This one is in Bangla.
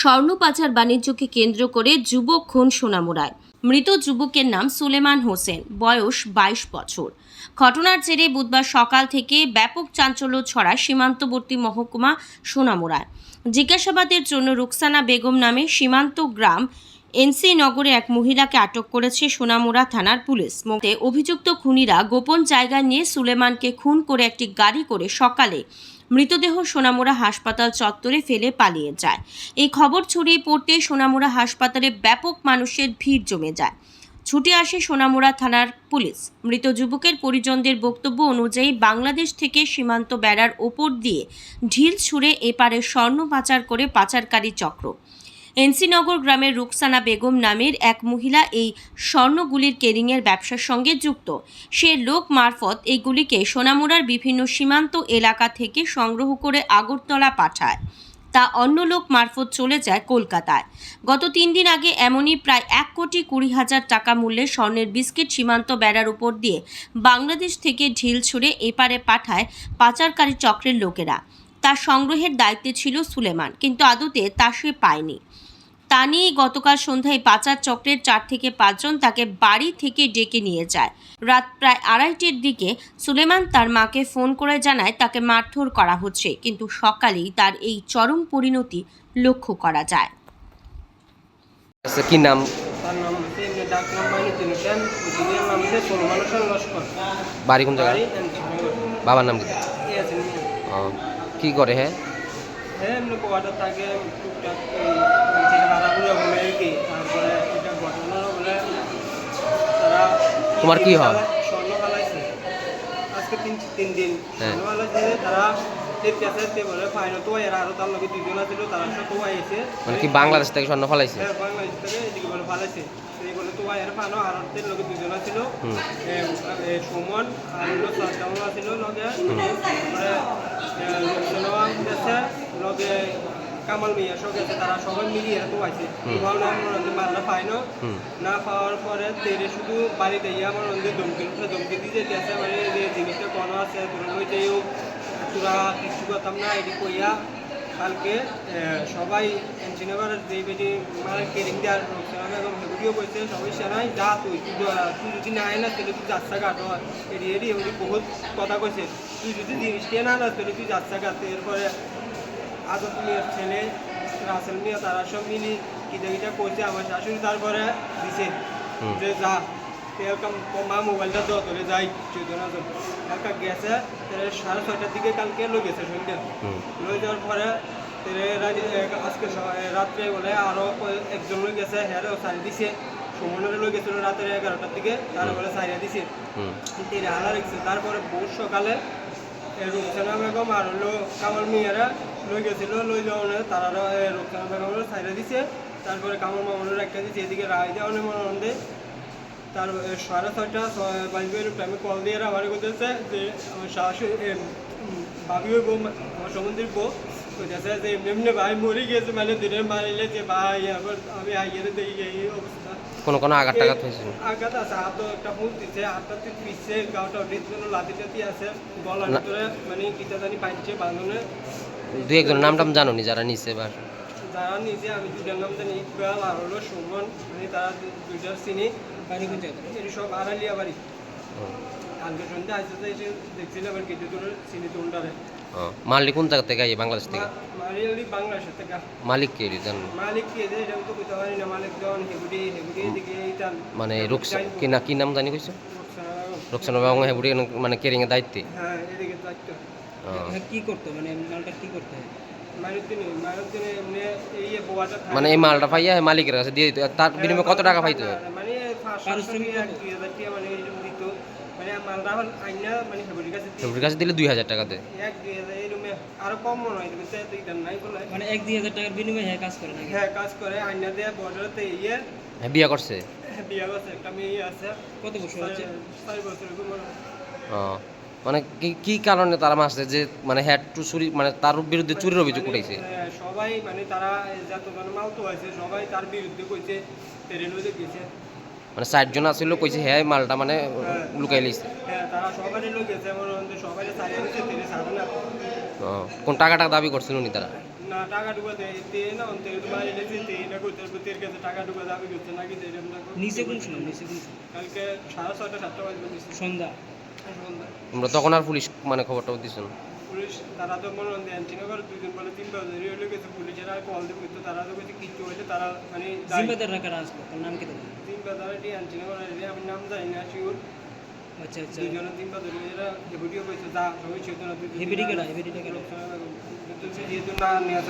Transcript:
স্বর্ণ পাচার বাণিজ্যকে কেন্দ্র করে যুবক খুন সোনামুড়ায়। মৃত যুবকের নাম সুলেমান হোসেন, বয়স বাইশ বছর। ঘটনার জেরে বুধবার সকাল থেকে ব্যাপক চাঞ্চল্য ছড়ায় সীমান্তবর্তী মহকুমা সোনামুড়ায়। জিজ্ঞাসাবাদের জন্য রুকসানা বেগম নামে সীমান্ত গ্রাম এনসি নগরে এক মহিলাকে আটক করেছে সোনামুড়া থানার পুলিশ। মধ্যে অভিযুক্ত খুনিরা গোপন জায়গা নিয়ে সুলেমানকে খুন করে একটি গাড়ি করে সকালে মৃতদেহ সোনামুড়া হাসপাতাল চত্বরে ফেলে পালিয়ে যায়। এই খবর ছড়িয়ে পড়তে সোনামুড়া হাসপাতালে ব্যাপক মানুষের ভিড় জমে যায়। ছুটে আসে সোনামুড়া থানার পুলিশ। মৃত যুবকের পরিজনদের বক্তব্য অনুযায়ী বাংলাদেশ থেকে সীমান্ত বেড়ার ওপর দিয়ে ঢিল ছুঁড়ে এপারে স্বর্ণ পাচার করে পাচারকারী চক্র। এনসিনগর গ্রামের রুকসানা বেগম নামের এক মহিলা এই স্বর্ণগুলির কেরিংয়ের ব্যবসার সঙ্গে যুক্ত। সে লোক মারফত এইগুলিকে সোনামুড়ার বিভিন্ন সীমান্ত এলাকা থেকে সংগ্রহ করে আগরতলা পাঠায়। তা অন্য লোক মারফত চলে যায় কলকাতায়। গত তিন দিন আগে এমনই প্রায় এক কোটি কুড়ি হাজার টাকা মূল্যের স্বর্ণের বিস্কিট সীমান্ত বেড়ার উপর দিয়ে বাংলাদেশ থেকে ঢিল ছুঁড়ে এপারে পাঠায় পাচারকারী চক্রের লোকেরা। তার সংগ্রহের দায়িত্বে ছিল সুলেমান কিন্তু আদতে তা সে পায়নি। তা নিয়েই গতকাল সন্ধ্যায় পাচার চক্রের চার থেকে পাঁচজন তাকে বাড়ি থেকে ডেকে নিয়ে যায়। রাত প্রায় আড়াইটের দিকে সুলেমান তার মাকে ফোন করে জানায় তাকে মারধর করা হচ্ছে কিন্তু সকালেই তার এই চরম পরিণতি লক্ষ্য করা যায়। আচ্ছা কি নাম? তার নাম হচ্ছে ডাক নাম মাইনুদ্দিন হোসেন দিদির নাম হচ্ছে সলমান হোসেন লস্কর বাড়ি কোন জায়গায়? বাবার নাম কি? নিয়ে কি করে হ্যাঁ হ্যাঁ এমনি পোয়াটা থাকে টুকটাক এই বলে আর কি তারপরে এটা ঘটনা বলে তারা তোমার কি হয়? স্বর্ণ আজকে তিন তিন দিন হ্যাঁ। স্বর্ণ তারা দেখতে তে বলে ফাইন তো এরা আরও তার লগে দুজন আছিল তারা সব তো আইছে মানে কি বাংলাদেশ থেকে স্বর্ণ ফলাইছে? হ্যাঁ বাংলাদেশ থেকে এদিকে বলে ফালাইছে। এই বলে তো এর ফানো আর তের লগে দুজন আছিল। এ, এ, সুমন আর হলো সাদ্দামও আছিল লগে। তারপরে গেছে লগে কামাল মিয়া সব গেছে তারা সবাই মিলিয়ে তো আছে হুম। আমার মধ্যে মালটা পাইনো না পাওয়ার পরে তেরে শুধু বাড়িতে গিয়ে আমার মধ্যে ধমকি ধমকি দিয়ে যেতে আছে মানে যে জিনিসটা কোনো তোরা কিছু করতাম না এটি কইয়া কালকে সবাই এনজিনিয়ার যে বেটি মানে কেরিং দেওয়ার এবং হেগুড়িও কইছে সবাই সেনাই যা তুই তুই যদি না না তাহলে তুই যাচ্ছা কাটো এটি এটি এগুলি বহুত কথা কইছে। তুই যদি জিনিসটা না না তাহলে তুই যাচ্ছা কাটে এরপরে আদত মিয়ার ছেলে রাসেল মিয়া তারা সব মিলি কিটা কিটা করছে আমার শাশুড়ি তারপরে দিছে যে যা এরকম মা মোবাইলটা দেওয়া তোরে যাই চোদ্দ জন একা গেছে সাড়ে ছয়টার দিকে কালকে লই গেছে সন্ধ্যে। লই যাওয়ার পরে আজকে রাত্রে বলে আরও একজন লই গেছে হ্যাঁ সারি দিছে। সুমনের লই গেছিল রাতের এগারোটার দিকে তারা বলে সারিয়া দিছে। তিন হালা রেখেছে। তারপরে ভোর সকালে রুকসানা বেগম আর হলো কামাল মিয়ারা লই গেছিল লই যাওয়ানে তারা রুকসানা বেগমের সাইডে দিছে। তারপরে কামাল মামুনের একটা দিছে এদিকে রায় দেওয়ানে মনে মনে তার সাড়ে ছয়টা ছয় বাজবে টাইমে কল দিয়ে আমার করতেছে যে আমার শাশুড়ি ভাবি হইব আমার সম্বন্ধীর বউ কইতেছে যে এমনি ভাই মরে গিয়েছে মানে দিনের মারিলে যে ভাই আবার আমি আইয়ের দেখি এই অবস্থা। কোনো কোনো আঘাত টাঘাত হয়েছিল আঘাত আছে হাতও একটা ফুল দিছে হাতটা তুই পিছে গাওটা জন্য লাতি টাতি আছে গলার। ভিতরে মানে কিটা জানি পাইছে বাঁধনে। দুই একজনের নাম টাম জানো নি যারা নিছে বা যারা নিজে আমি দুটার নাম জানি ইকবাল আর হলো সুমন মানে তারা দুইটার চিনি। সব আড়ালিয়া বাড়ি। কালকে সন্ধ্যে আসতে এসে চিনি মালিক কোন জায়গা থেকে আইয়ে বাংলাদেশ থেকে? মারিয়ালি বাংলাদেশের থেকে। মালিক কে জানো। মালিক কি এটা তো কইতে পারি না। মালিক জন হেগুড়ি হেগুড়ি মানে রুকসা কি না কি নাম জানি কইছো? রুকসানা- বাবু হেবুড়ি মানে কেরিং এর দায়িত্বে। হ্যাঁ এদিকে কি করতো? মানে মালটা কি করতে? হয় মানে এই মালটা পাইয়া মালিকের কাছে দিয়ে দিত। তার বিনিময়ে কত টাকা পাইতো? পাঁচশো পারিশ্রমিক দুই হাজার টাকা মানে এরকম দিত মানে মালটা আইনা মানে কাছে কাছে দিলে দুই হাজার এক দুই হাজার এরকম আরও কম মনে হয় তুমি তো এইটা নাই বলে। মানে এক দুই হাজার টাকার বিনিময়ে হ্যাঁ কাজ করে নাকি? হ্যাঁ কাজ করে আইনা দিয়ে বর্ডারতে ইয়ে। হ্যাঁ বিয়া করছে? বিয়া করছে একটা মেয়ে আছে। কত বছর হচ্ছে চার বছর এরকম মনে হয়। ও, মানে কি কি কারণে তারা মারছে যে মানে হ্যাড টু চুরি মানে তার বিরুদ্ধে চুরির অভিযোগ উঠেছে হ্যাঁ, সবাই মানে তারা যতজন মালতো আছে সবাই তার বিরুদ্ধে কইছে ট্রেন হয়ে গেছে মানে ষাট জন কইছে হ্যাঁ মালটা মানে লুকাই লিছে। হ্যাঁ দিচ্ছে না কোন টাকা টাকা দাবি করছিল নি তারা না না তোমার না না তখন আর পুলিশ মানে খবরটা দিচ্ছেন পুলিশ তারা তো মনে হয় অ্যান্টিনগর দুজন বলে তিন বাজারি হলে গেছে। পুলিশেরা কল দেবে তো তারা তো কিছু কিছু হইলে তারা মানে জিম্বাদার রাখার আসলো তার নাম কি তাদের? তিন বাজারি অ্যান্টিনগর আমি নাম জানি না শিওর আচ্ছা আচ্ছা। দুজনের তিন বাজারি এরা হেভিডিও করেছে যা সবাই কেনা তো সে যেহেতু না নিয়ে